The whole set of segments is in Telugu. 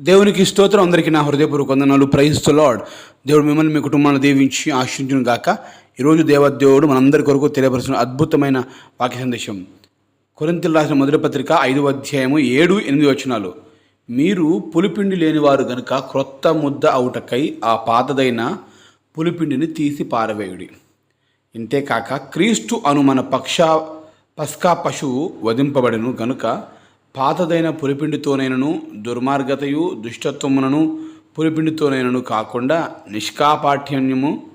దేవునికి స్తోత్రం. అందరికీ నా హృదయపూర్వక వందనాలు. ప్రైజ్ లార్డ్ దేవుడు మిమ్మల్ని మీ కుటుంబాన్ని దీవించి ఆశించును గాక. ఈరోజు దేవదేవుడు మనందరి కొరకు తెలియపరిచిన అద్భుతమైన వాక్య సందేశం. కొరింతలు రాసిన మొదటి పత్రిక ఐదు అధ్యాయము ఏడు ఎనిమిది వచనాలు. మీరు పులిపిండి లేనివారు గనుక క్రొత్త ముద్ద అవుటకై ఆ పాతదైన పులిపిండిని తీసి పారవేయుడి. ఇంతేకాక క్రీస్తు అను మన పక్ష పస్కా పశువు వధింపబడెను గనుక పాతదైన పులిపిండితోనైనను దుర్మార్గతయు దుష్టత్వమునను పులిపిండితోనైనను కాకుండా నిష్కాపాఠ్యము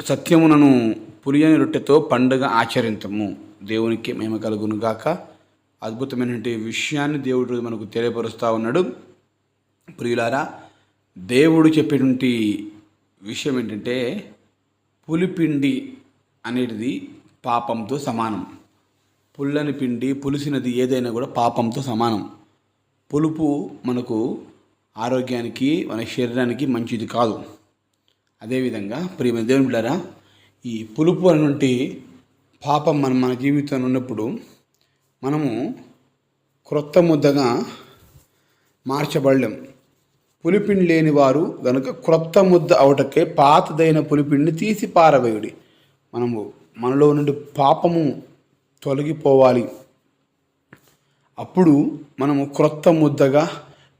సత్యమునను పులియని రొట్టెతో పండుగ ఆచరించము దేవునికి మేము కలుగును గాక. అద్భుతమైనటువంటి విషయాన్ని దేవుడు మనకు తెలియపరుస్తూ ఉన్నాడు. ప్రియులారా దేవుడు చెప్పేటువంటి విషయం ఏంటంటే పులిపిండి అనేది పాపంతో సమానం. పుల్లని పిండి పులిసినది ఏదైనా కూడా పాపంతో సమానం. పులుపు మనకు ఆరోగ్యానికి మన శరీరానికి మంచిది కాదు. అదేవిధంగా ప్రియమైన దేవుని బిడ్డారా ఈ పులుపు అనేటువంటి పాపం మన మన జీవితంలో ఉన్నప్పుడు మనము క్రొత్త ముద్దగా మార్చబడలేం. పులిపిండి లేని వారు కనుక క్రొత్త ముద్ద అవటకే పాతదైన పులిపిండిని తీసి పారవేయుడి. మనము మనలో నుండి పాపము తొలగిపోవాలి. అప్పుడు మనము క్రొత్త ముద్దగా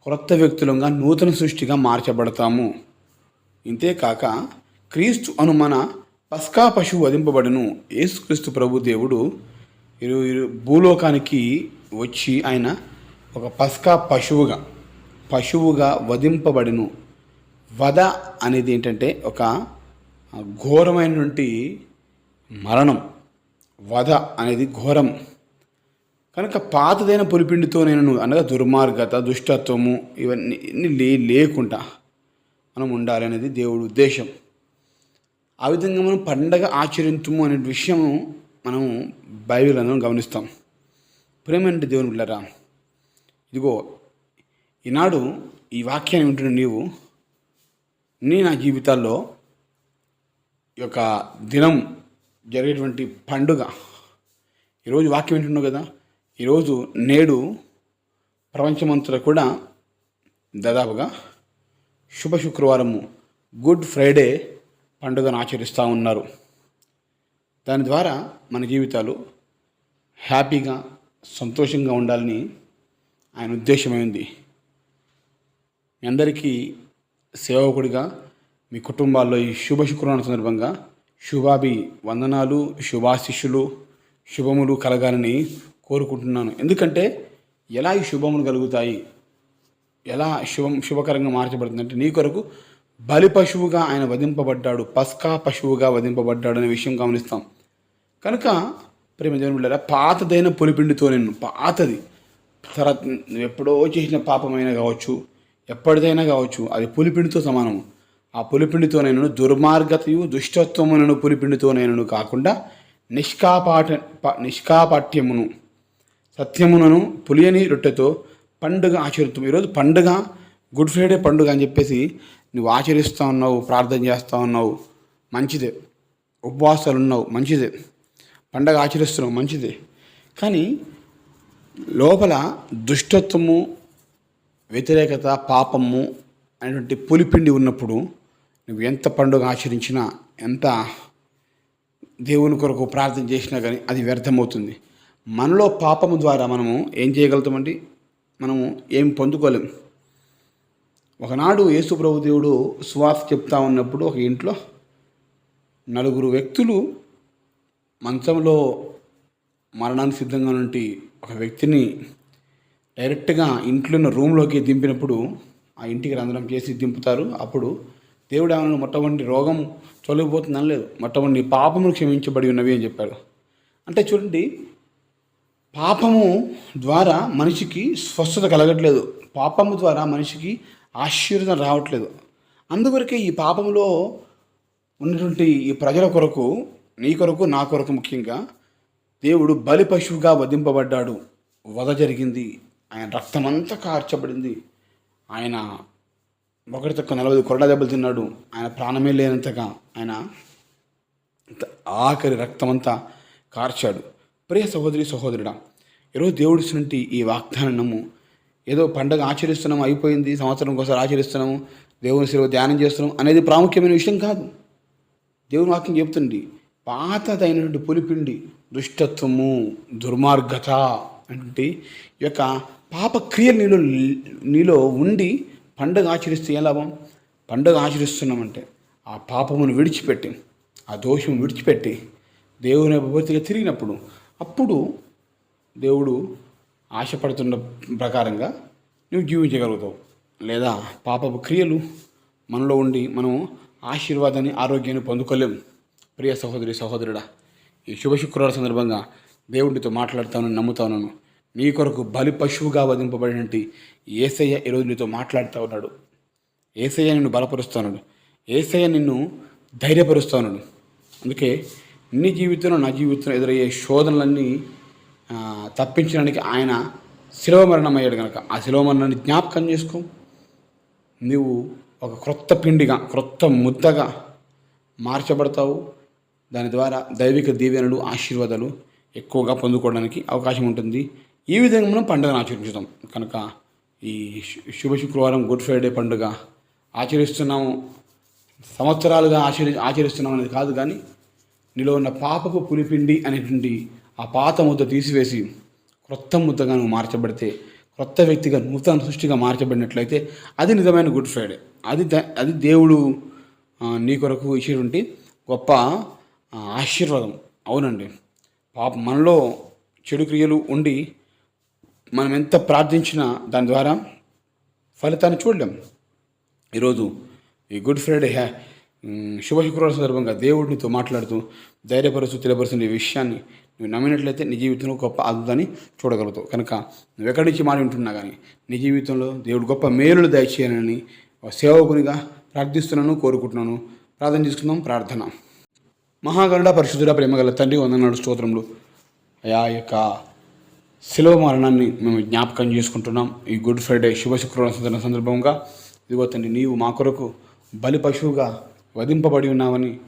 క్రొత్త వ్యక్తులంగా నూతన సృష్టిగా మార్చబడతాము. ఇంతేకాక క్రీస్తు అను మన పస్కా పశువు వధింపబడను. యేసుక్రీస్తు ప్రభు దేవుడు ఇరు ఇరు భూలోకానికి వచ్చి ఆయన ఒక పస్కా పశువుగా పశువుగా వధింపబడిను. వధ అనేది ఏంటంటే ఒక ఘోరమైనటువంటి మరణం. వధ అనేది ఘోరం. కనుక పాతదైన పులిపిండితో నేను అనగా దుర్మార్గత దుష్టత్వము ఇవన్నీ లే లేకుండా మనం ఉండాలి అనేది దేవుడి ఉద్దేశం. ఆ విధంగా మనం పండగ ఆచరించము అనే విషయము మనం బైబిల్ గమనిస్తాం. ప్రేమంటే దేవుని బిళ్ళరా ఇదిగో ఈనాడు ఈ వాక్యాన్ని వింటున్న నీవు నీ నా జీవితాల్లో ఈ యొక్క దినం జరిగేటువంటి పండుగ. ఈరోజు వాక్యం ఏంటున్నావు కదా? ఈరోజు నేడు ప్రపంచమంతటా కూడా దాదాపుగా శుభ శుక్రవారము గుడ్ ఫ్రైడే పండుగను ఆచరిస్తూ ఉన్నారు. దాని ద్వారా మన జీవితాలు హ్యాపీగా సంతోషంగా ఉండాలని ఆయన ఉద్దేశమైంది మీ అందరికీ సేవకుడిగా మీ కుటుంబాల్లో ఈ శుభ శుక్రవారం సందర్భంగా శుభాభి వందనాలు శుభాశిష్యులు శుభములు కలగాలని కోరుకుంటున్నాను. ఎందుకంటే ఎలా ఈ శుభములు కలుగుతాయి? ఎలా శుభం శుభకరంగా మార్చబడుతుందంటే నీ కొరకు బలి పశువుగా ఆయన వధింపబడ్డాడు పస్కా పశువుగా వధింపబడ్డాడు అనే విషయం గమనిస్తాం. కనుక ప్రేమ దేవుని పాతదైన పులిపిండితో నేను పాతది. తర్వాత నువ్వు ఎప్పుడో చేసిన పాపమైనా కావచ్చు ఎప్పటిదైనా కావచ్చు అది పులిపిండితో సమానం ఆ పులిపిండితోనైనను దుర్మార్గతయు దుష్టత్వమునను పులిపిండితోనైనను కాకుండా నిష్కాపాట ప- నిష్కాపాఠ్యమును సత్యమునను పులియని రొట్టెతో పండుగ ఆచరిస్తాం ఈరోజు పండుగ గుడ్ ఫ్రైడే పండుగ అని చెప్పేసి నువ్వు ఆచరిస్తూ ఉన్నావు ప్రార్థన చేస్తూ ఉన్నావు మంచిదే. ఉపవాసాలు ఉన్నావు మంచిదే. పండగ ఆచరిస్తున్నావు మంచిదే. కానీ లోపల దుష్టత్వము వ్యతిరేకత పాపము అనేటువంటి పులిపిండి ఉన్నప్పుడు నువ్వు ఎంత పండుగ ఆచరించినా ఎంత దేవుని కొరకు ప్రార్థన చేసినా కానీ అది వ్యర్థమవుతుంది. మనలో పాపము ద్వారా మనము ఏం చేయగలుగుతామండి? మనము ఏం పొందుకోలేం. ఒకనాడు యేసు ప్రభు దేవుడు సువార్త చెప్తా ఉన్నప్పుడు ఒక ఇంట్లో నలుగురు వ్యక్తులు మంచంలో మరణానికి సిద్ధంగా నుండి ఒక వ్యక్తిని డైరెక్ట్గా ఇంట్లో ఉన్న రూమ్లోకి దింపినప్పుడు ఆ ఇంటికి రంధ్రం చేసి దింపుతారు. అప్పుడు దేవుడు ఆమెను మొట్టమొదటి రోగం తొలగిపోతుంది అనలేదు మొట్టమొదటి నీ క్షమించబడి ఉన్నవి అని చెప్పాడు. అంటే చూడండి పాపము ద్వారా మనిషికి స్వస్థత కలగట్లేదు. పాపము ద్వారా మనిషికి ఆశీర్వదం రావట్లేదు. అందువరకే ఈ పాపములో ఉన్నటువంటి ఈ ప్రజల కొరకు నీ కొరకు నా కొరకు ముఖ్యంగా దేవుడు బలి పశువుగా వధింపబడ్డాడు. వధ జరిగింది. ఆయన రక్తమంతా కార్చబడింది. ఆయన ఒకటి తక్కువ నలభై కొరడా దెబ్బలు తిన్నాడు. ఆయన ప్రాణమే లేనంతగా ఆయన ఆఖరి రక్తమంతా కార్చాడు. ప్రియ సహోదరి సహోదరుడా ఈరోజు దేవుడు ఇచ్చినటువంటి ఈ వాగ్దానము ఏదో పండగ ఆచరిస్తున్నాము అయిపోయింది సంవత్సరం ఒకసారి ఆచరిస్తున్నాము దేవుని సేవ ధ్యానం చేస్తున్నాం అనేది ప్రాముఖ్యమైన విషయం కాదు. దేవుని వాక్యం చెప్తుంది పాతదైనటువంటి పులిపిండి దుష్టత్వము దుర్మార్గత అంటే ఈ యొక్క పాపక్రియ నీలో నీలో ఉండి పండుగ ఆచరిస్తే ఏ లాభం? పండుగ ఆచరిస్తున్నామంటే ఆ పాపమును విడిచిపెట్టి ఆ దోషం విడిచిపెట్టి దేవుని భగవతిగా తిరిగినప్పుడు అప్పుడు దేవుడు ఆశపడుతున్న ప్రకారంగా నువ్వు జీవించగలుగుతావు. లేదా పాపపు క్రియలు మనలో ఉండి మనం ఆశీర్వాదాన్ని ఆరోగ్యాన్ని పొందుకోలేము ప్రియ సహోదరి సహోదరుడా ఈ శుభ శుక్రవారం సందర్భంగా దేవుడితో మాట్లాడుతాను నమ్ముతాను. నీ కొరకు బలి పశువుగా వధింపబడినట్టు ఏసయ్య ఈరోజు నీతో మాట్లాడుతూ ఉన్నాడు. ఏసయ్య నిన్ను బలపరుస్తున్నాడు ఏసయ్య నిన్ను ధైర్యపరుస్తున్నాడు అందుకే నీ జీవితంలో నా జీవితంలో ఎదురయ్యే శోధనలన్నీ తప్పించడానికి ఆయన శిలవ మరణం అయ్యాడు కనుక ఆ శిలవ మరణాన్ని జ్ఞాపకం చేసుకో. నువ్వు ఒక క్రొత్త పిండిగా క్రొత్త ముద్దగా మార్చబడతావు. దాని ద్వారా దైవిక దీవెనలు ఆశీర్వాదాలు ఎక్కువగా పొందుకోవడానికి అవకాశం ఉంటుంది. ఈ విధంగా మనం పండుగను ఆచరించుదాం కనుక ఈ శుభ శుక్రవారం గుడ్ ఫ్రైడే పండుగ ఆచరిస్తున్నాము. సంవత్సరాలుగా ఆచరి ఆచరిస్తున్నాం అనేది కాదు కానీ నీలో ఉన్న పాపపు పులిపిండి అనేటువంటి ఆ పాత ముద్ద తీసివేసి క్రొత్త ముద్దగా నువ్వు మార్చబడితే క్రొత్త వ్యక్తిగా నూతన సృష్టిగా మార్చబడినట్లయితే అది నిజమైన గుడ్ ఫ్రైడే. అది అది దేవుడు నీ కొరకు ఇచ్చేటువంటి గొప్ప ఆశీర్వాదం. అవునండి. పాప మనలో చెడు క్రియలు ఉండి మనం ఎంత ప్రార్థించినా దాని ద్వారా ఫలితాన్ని చూడలేం. ఈరోజు ఈ గుడ్ ఫ్రైడే హ్యా శుభ శుక్రవారం సందర్భంగా దేవుడు నీతో మాట్లాడుతూ ధైర్యపరుస్తూ తెలియపరుస్తున్న ఈ విషయాన్ని నువ్వు నమ్మినట్లయితే నీ జీవితంలో గొప్ప అద్భుతాన్ని చూడగలుగుతావు. కనుక నువ్వు ఎక్కడి నుంచి మాట వింటున్నా కానీ నీ జీవితంలో దేవుడు గొప్ప మేలులు దయచేయాలని ఒక సేవకునిగా ప్రార్థిస్తున్నాను కోరుకుంటున్నాను. ప్రార్థన చేసుకుందాం ప్రార్థన. మహాగరుడ పరిశుద్ధుడ ప్రేమగల తండ్రి వందనాడు స్తోత్రములు. అయా యొక్క శిలువ మరణాన్ని మేము జ్ఞాపకం చేసుకుంటున్నాం. ఈ గుడ్ ఫ్రైడే శుభ శుక్రవారం సందర్భంగా. ఇదిగో తండ్రి నీవు మా కొరకు బలి పశువుగా వధింపబడి ఉన్నావని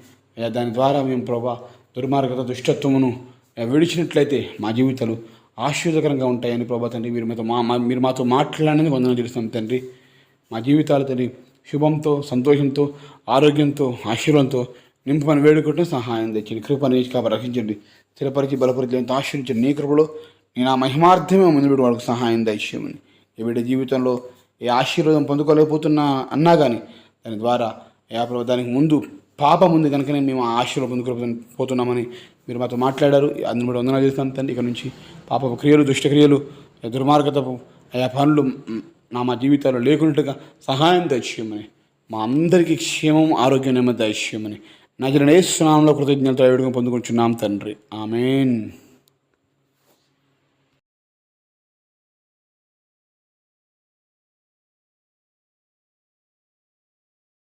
దాని ద్వారా మేము ప్రభా దుర్మార్గత దుష్టత్వమును విడిచినట్లయితే మా జీవితాలు ఆశ్చర్యకరంగా ఉంటాయని ప్రభా తండ్రి మీరు మీతో మా మా- మీరు మాతో మాట్లాడని వందన చేస్తాం తండ్రి. మా జీవితాలు తండ్రి శుభంతో సంతోషంతో ఆరోగ్యంతో ఆశీర్వాదంతో నింపమని వేడుకుంటే సహాయం తెచ్చండి కృపని కాబట్టి రక్షించండి. స్థిరపరిచి బలపరిచి ఎంతో ఆశ్రయించండి నీ కృపలో నేను ఆ మహిమార్థమే ముందు వాళ్ళకు సహాయం దయచేయమని. ఎవిడ జీవితంలో ఏ ఆశీర్వాదం పొందుకోలేకపోతున్నా అన్నా కానీ దాని ద్వారా ఏ ప్రభు దానికి ముందు పాపం ఉంది కనుకనే మేము ఆ ఆశీర్వాదం పొందుకోలేకపోతున్నామని మీరు మాతో మాట్లాడారు. అందులో కూడా వందనాలు చేస్తాను తండ్రి. ఇక్కడ నుంచి పాప క్రియలు దుష్టక్రియలు దుర్మార్గతపు ఆయా పనులు నా మా జీవితాల్లో లేకున్నట్టుగా సహాయం దయచేయమని మా అందరికీ క్షేమం ఆరోగ్యం నెమ్మది దయచేయమని నా జన ఏ స్నామంలో కృతజ్ఞతలు వేడుకొని పొందుకుంటున్నాం తండ్రి. ఆమెన్.